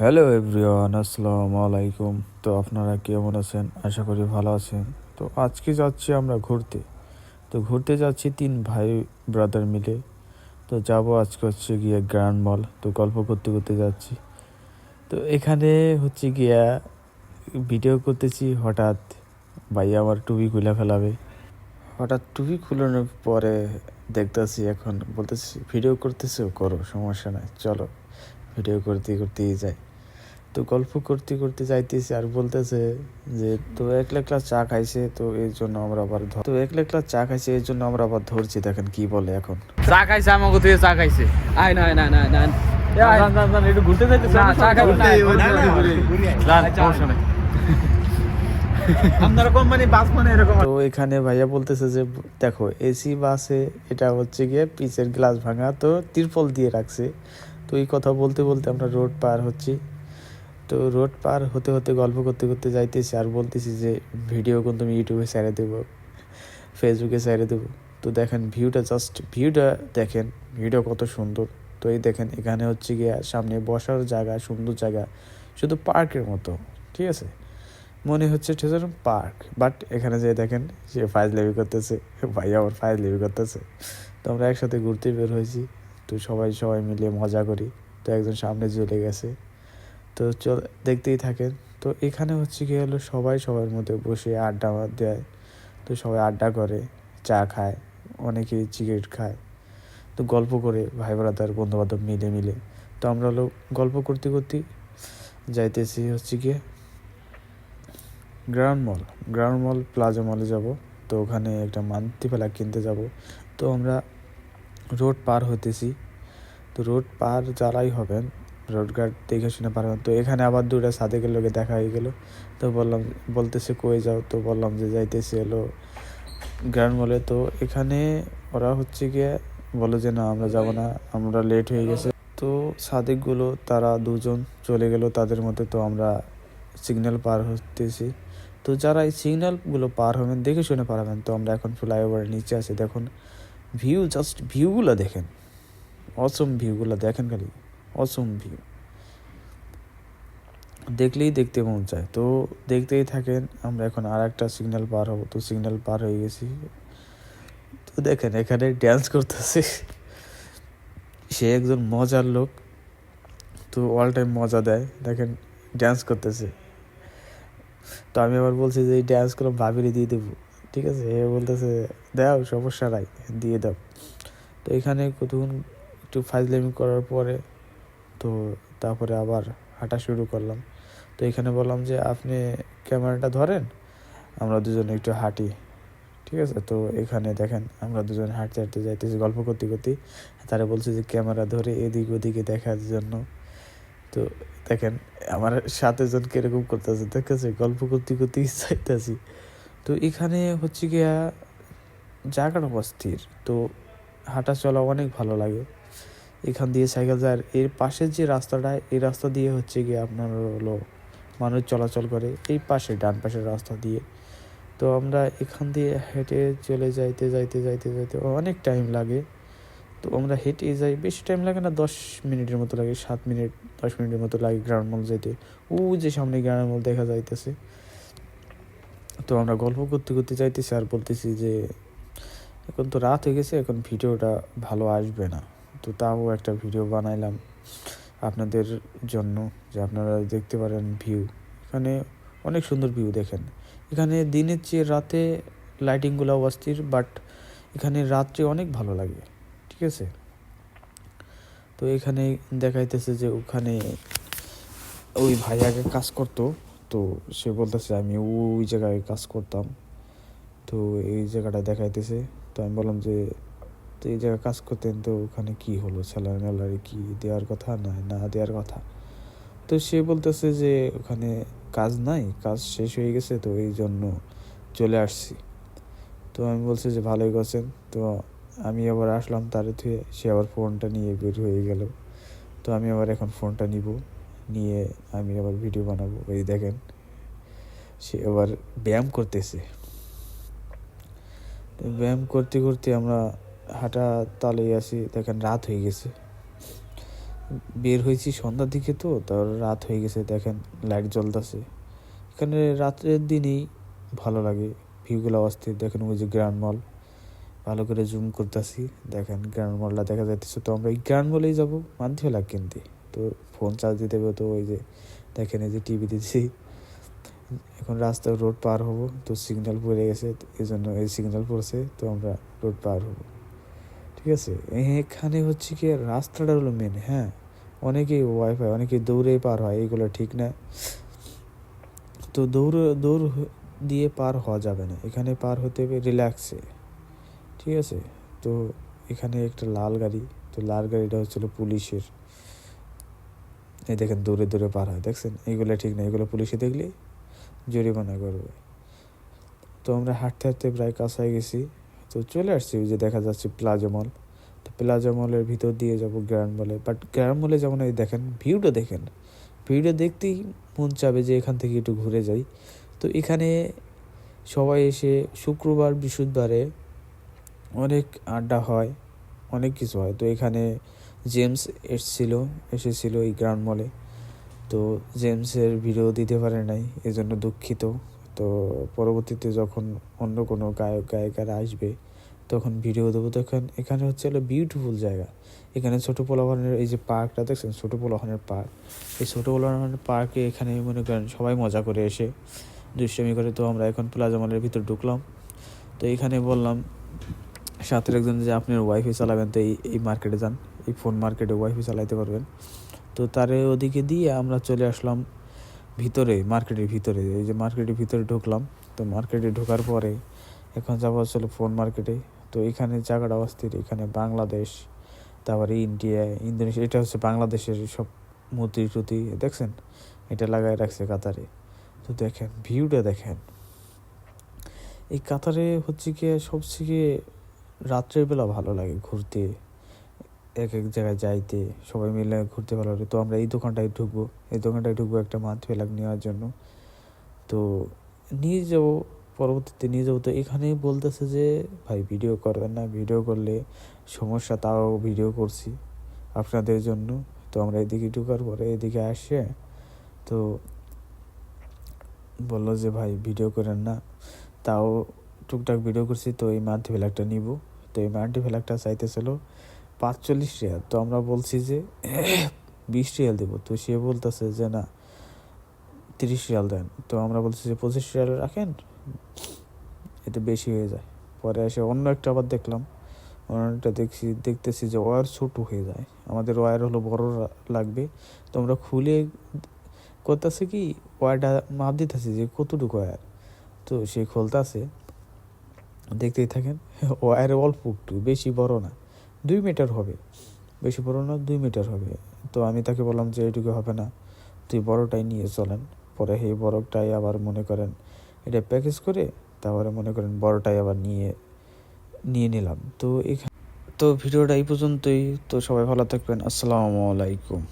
Hello everyone আসসালামু আলাইকুম তো আপনারা কেমন আছেন? আশা করি ভালো আছেন। তো আজকে যাচ্ছি আমরা ঘুরতে। তো ঘুরতে যাচ্ছি তিন ভাই ব্রাদার মিলে। তো যাব আজকে হচ্ছে গিয়ে গ্র্যান্ড মল তো গল্প করতে করতে যাচ্ছি। তো এখানে হচ্ছে গিয়া ভিডিও করতেছি, হঠাৎ ভাই আমার টুপি খুলে ফেলাবে। হঠাৎ টুপি খুলানোর পরে দেখতেছি এখন, বলতেছি ভিডিও করতেছো? করো, সমস্যা নাই, চলো। ভিডিও করতে করতেই যাই তো গল্প করতে করতে যাইতেছি আর বলতেছে যে তো একলা একলা চা খাইছে তো এই জন্য আমরা আবার ধর- তো একলা একলা চা খাইছে এই জন্য আমরা আবার ধরছি দেখেন কি বলে এখন। চা খাইছে আমাকে তুই চা খাইছে। আয় না না না না ঘুরতে যাইতেছে চা খাব? না। সমস্যা নাই। আপনারা কোম্পানি বাস মানে এরকম তো এখানে ভাইয়া বলতেছে যে দেখো এসি বাসে এটা হচ্ছে গিয়ে পিচের গ্লাস ভাঙা তো তিরপল দিয়ে রাখছে। তো এই কথা বলতে বলতে আমরা রোড পার হচ্ছি। তো রোড পার হতে হতে, গল্প করতে করতে যাইতেছি আর বলতেছি যে, ভিডিও কিন্তু আমি ইউটিউবে ছেড়ে দেবো, ফেসবুকে ছেড়ে দেবো। তো দেখেন ভিউটা জাস্ট ভিউটা দেখেন, ভিডিও কত সুন্দর। তো এই দেখেন এখানে হচ্ছে গিয়ে সামনে বসার জায়গা, সুন্দর জায়গা, শুধু পার্কের মতো, ঠিক আছে? মনে হচ্ছে যেন পার্ক বাট এখানে যে দেখেন সে ফাইজ লেবি করতেছে, ভাই আমার ফাইজ লেবি করতেছে। তো আমরা একসাথে ঘুরতে বের হয়েছি। তো সবাই সবাই মিলে মজা করি। তো একজন সামনে চলে গেছে। তো চল, দেখতেই থাকেন। তো এখানে হচ্ছে কি হলো সবাই সবার মধ্যে বসে আড্ডা দেয়। তো সবাই আড্ডা করে, চা খায়, অনেকেই সিগারেট খায়। তো গল্প করে ভাই ব্রাদার বন্ধু বান্ধব মিলে মিলে। তো আমরা হলো গল্প করতে করতে যাইতেছি হচ্ছে গিয়ে ground mall. Ground mall, plaza মলে যাব। তো ওখানে একটা মান্তি ফেলা কিনতে যাব। তো আমরা রোড পার হতেছি তো রোড পার যারাই হবেন, রোড গার্ড দেখে শুনে পারবেন তো এখানে আবার দুটা সাদেকের লোকে দেখা হয়ে গেলো। তো বললাম, বলতেছে, কই যাও? তো বললাম যে, যাইতেছে এলো গ্রাউন্ড মলে। তো এখানে ওরা হচ্ছে গিয়ে বলে যে, না, আমরা যাব না, আমরা লেট হয়ে গেছে। তো সাদেকগুলো, তারা দুজন চলে গেল তাদের মধ্যে তো আমরা সিগন্যাল পার হতেছি। তো যারা এই সিগন্যালগুলো পার হবেন, দেখে শুনে পার হবেন। তো আমরা এখন ফ্লাইওভারের নিচে আছি। দেখুন, ভিউ, জাস্ট ভিউগুলো দেখেন। অসম ভিউগুলো দেখেন খালি, অসম ভিউ দেখলেই দেখতে মন চায়। তো দেখতেই থাকেন, আমরা এখন আর একটা সিগন্যাল পার হব। তো সিগন্যাল পার হয়ে গেছি। তো দেখেন, এখানে ড্যান্স করতেছে। সে একজন মজার লোক। তো অল টাইম মজা দেয়। দেখেন ড্যান্স করতেছে। তো আমি আবার বলছি যে, এই ড্যান্সগুলো ভাবিরে দিয়ে দেবো। ঠিক আছে? এ বলতেছে, দাও, সমস্যা নাই, দিয়ে দাও। তো এখানে কতক্ষণ একটু ফাইজলামি করার পরে তো তারপরে আবার হাঁটা শুরু করলাম। তো এখানে বললাম যে, আপনি ক্যামেরাটা ধরেন, আমরা দুজনে একটু হাঁটি। ঠিক আছে? তো এখানে দেখেন, আমরা দুজন হাঁটতে হাঁটতে যাইতেছি, গল্প করতে করতে। তারা বলছে যে, ক্যামেরা ধরে এদিক ওদিকে দেখার জন্য। তো দেখেন, আমার সাথে জন কীরকম করতেছে, দেখতেছে, গল্প করতে করতে চাইতেছি তো এখানে হচ্ছে গিয়া, জায়গাটা অস্থির। তো হাঁটা চলা অনেক ভালো লাগে। এখান দিয়ে সাইকেল যায়। এর পাশের যে রাস্তাটা, এই রাস্তা দিয়ে হচ্ছে গিয়ে আপনার হলো মানুষ চলাচল করে। এই পাশে, ডান পাশের রাস্তা দিয়ে। তো আমরা এখান দিয়ে হেঁটে চলে যাইতে যাইতে যাইতে যাইতে অনেক টাইম লাগে। তো আমরা হেঁটে যাই। বেশি টাইম লাগে না, দশ মিনিটের মতো লাগে, সাত মিনিট, দশ মিনিটের মতো লাগে গ্রাউন্ড মল যেতে ও যে সামনে গ্রাউন্ড মল দেখা যাইতেছে। তো আমরা গল্প করতে করতে যাইতেছি আর বলতেছি যে, এখন তো রাত হয়ে গেছে, এখন ভিডিওটা ভালো আসবে না। তো তাও একটা ভিডিও বানাইলাম আপনাদের জন্য যে আপনারা দেখতে পারেন ভিউ এখানে অনেক সুন্দর ভিউ দেখেন। এখানে দিনের চেয়ে রাতে লাইটিংগুলো অস্থির বাট এখানে রাত্রে অনেক ভালো লাগে, ঠিক আছে? তো এখানে দেখাইতেছে যে ওখানে ওই ভাই আগে কাজ করতো, তো সে বলতেছে আমি ওই জায়গায় কাজ করতাম। তো এই জায়গাটা দেখাইতেছে। তো আমি বললাম যে তো এই জায়গায় কাজ করতেন, তো ওখানে কি হলো? স্যালারি ম্যালারি কি দেওয়ার কথা? না না দেওয়ার কথা। তো সে বলতেছে যে, ওখানে কাজ নাই, কাজ শেষ হয়ে গেছে, তো এই জন্য চলে আসছি। তো আমি বলছি যে, ভালোই করছেন। তো আমি আবার আসলাম তার থেকে সে আবার ফোনটা নিয়ে বের হয়ে গেল। তো আমি আবার এখন ফোনটা নিব, নিয়ে আমি আবার ভিডিও বানাবো। এই দেখেন, সে আবার ব্যায়াম করতেছে। ব্যায়াম করতে করতে আমরা হাঁটা তালেই আসি, দেখেন রাত হয়ে গেছে। বের হয়েছি সন্ধ্যার দিকে তো তার রাত হয়ে গেছে, দেখেন লাইট জ্বলতেছে। এখানে রাত্রের দিনেই ভালো লাগে ভিউগুলো অস্থির, দেখেন ওই যে গ্র্যান্ড মল ভালো করে জুম করতেছি, দেখেন গ্র্যান্ড মলটা দেখা যাচ্ছে তো আমরা এই গ্র্যান্ড মলেই যাব মানতে হলো কিনতে। তো ফোন চার্জ দিতে হবে তো ওই যে, দেখেন এই যে টিভি দিচ্ছি এখন রাস্তায় রোড পার হব, তো সিগন্যাল পড়ে গেছে এই জন্য এই সিগন্যাল পড়ছে, তো আমরা রোড পার হব। ঠিক আছে, এখানে হচ্ছে কি রাস্তাটা হলো মেন হ্যাঁ? অনেকেই ওয়াইফাই অনেকেই দৌড়ে পার হয় এগুলো ঠিক না। তো দৌড় দৌড় দিয়ে পার হওয়া যাবে না। এখানে পার হতে হবে রিল্যাক্সে ঠিক আছে? তো এখানে একটা লাল গাড়ি, তো লাল গাড়িটা হচ্ছিল পুলিশের। এই দেখেন দৌড়ে দৌড়ে পার হয়, দেখছেন? এইগুলো ঠিক না এগুলো পুলিশে দেখলে জরিমানা করবে। তো আমরা হাঁটতে হাঁটতে প্রায় কাছায় গেছি। তো চলে আসছি যে দেখা যাচ্ছে প্লাজা মল। তো প্লাজা মলের ভিতর দিয়ে যাব গ্র্যান্ড মলে। বাট গ্র্যান্ড মলে যেমন এই দেখেন, ভিউটা দেখেন। ভিউটা দেখতেই মন চাবে যে এখান থেকে একটু ঘুরে যাই। তো এখানে সবাই এসে শুক্রবার, বৃহস্পতিবারে অনেক আড্ডা হয়, অনেক কিছু হয়। তো এখানে জেমস এসছিল, এসেছিল এই গ্রাউন্ড মলে। তো জেমসের ভিডিও দিতে পারে নাই, এজন্য দুঃখিত। তো পরবর্তীতে যখন অন্য কোনো গায়ক, গায়িকারা আসবে, তখন ভিডিও দেবো। তখন এখানে হচ্ছে হলো বিউটিফুল জায়গা। এখানে ছোটো পোলাভানের এই যে পার্কটা, দেখছেন? ছোটো পোলাভানের পার্ক। এই ছোটো পোলাভানের পার্কে এখানে মনে করেন সবাই মজা করে এসে দুষ্টামি করে। তো আমরা এখন প্লাজা মলের ভিতর ঢুকলাম। তো এখানে বললাম সাথের একজন যে আপনার ওয়াইফাই চালাবেন, তো এই এই মার্কেটে যান। এই ফোন মার্কেটে ওয়াইফাই চালাইতে পারবেন। তো তারে ওদিকে দিয়ে আমরা চলে আসলাম ভিতরে, মার্কেটের ভিতরে, এই যে মার্কেটের ভিতরে ঢুকলাম, তো মার্কেটে ঢোকার পরে এখন যাব আসলে ফোন মার্কেটে। তো এখানে জায়গাটা অস্থির, এখানে বাংলাদেশ, তারপরে ইন্ডিয়া, ইন্দোনেশিয়া, এটা হচ্ছে বাংলাদেশের সব মূর্তি টুতি দেখছেন? এটা লাগাই রাখছে কাতারে। তো দেখেন, ভিউটা দেখেন। এই কাতারে হচ্ছে কি সবথেকে রাত্রের বেলা ভালো লাগে ঘুরতে। এক এক জায়গায় যাইতে, সবাই মিলে ঘুরতে ভালো লাগে। তো আমরা এই দোকানটায় ঢুকবো। এই দোকানটায় ঢুকবো একটা মাথ ফেলাক নেওয়ার জন্য। তো নিয়ে যাব, পরবর্তীতে নিয়ে যাব। তো এখানেই বলতেছে যে, ভাই ভিডিও করবেন না। ভিডিও করলে সমস্যা, তাও ভিডিও করছি আপনাদের জন্য। তো আমরা এদিকে ঢুকার পরে এদিকে আসে। তো বলল যে, ভাই ভিডিও করেন না। তাও টুকটাক ভিডিও করছি। তো এই মাল্টি ফ্ল্যাগটা নিব। তো এই মাল্টি ফ্ল্যাগটা চাইতেছিল পাঁচচল্লিশ রিয়াল। তো আমরা বলছি যে বিশ রিয়াল দেবো। তো সে বলতেছে যে, না, তিরিশ রিয়াল দেন। তো আমরা বলছি যে, পঁচিশ রিয়াল রাখেন, এতে বেশি হয়ে যায়। পরে এসে অন্য একটা আবার দেখলাম। অন্যটা দেখছি, দেখতেছি যে, ওয়ার ছোটো হয়ে যায়। আমাদের ওয়ার হলো বড় লাগবে। তো আমরা খুলে করতেছে কি, ওয়ারটা মাপ দিতেছি যে, কতটুকু ওয়ার? তো সে খুলতেছে। দেখতেই থাকেন, ওয়ার অল্প একটু, বেশি বড় না। দুই মিটার হবে। বেশি বড় না, দুই মিটার হবে। তো আমি তাকে বললাম যে, এটুকু হবে না। তুই বড়টাই নিয়ে চলেন। পরে সেই বড়টাই আবার মনে করেন এটা প্যাকেজ করে, তারপরে মনে করেন বড়টাই আবার নিয়ে নিয়ে নিলাম। তো এখানে তো ভিডিওটা এই পর্যন্তই। তো সবাই ভালো থাকবেন। আসসালামু আলাইকুম।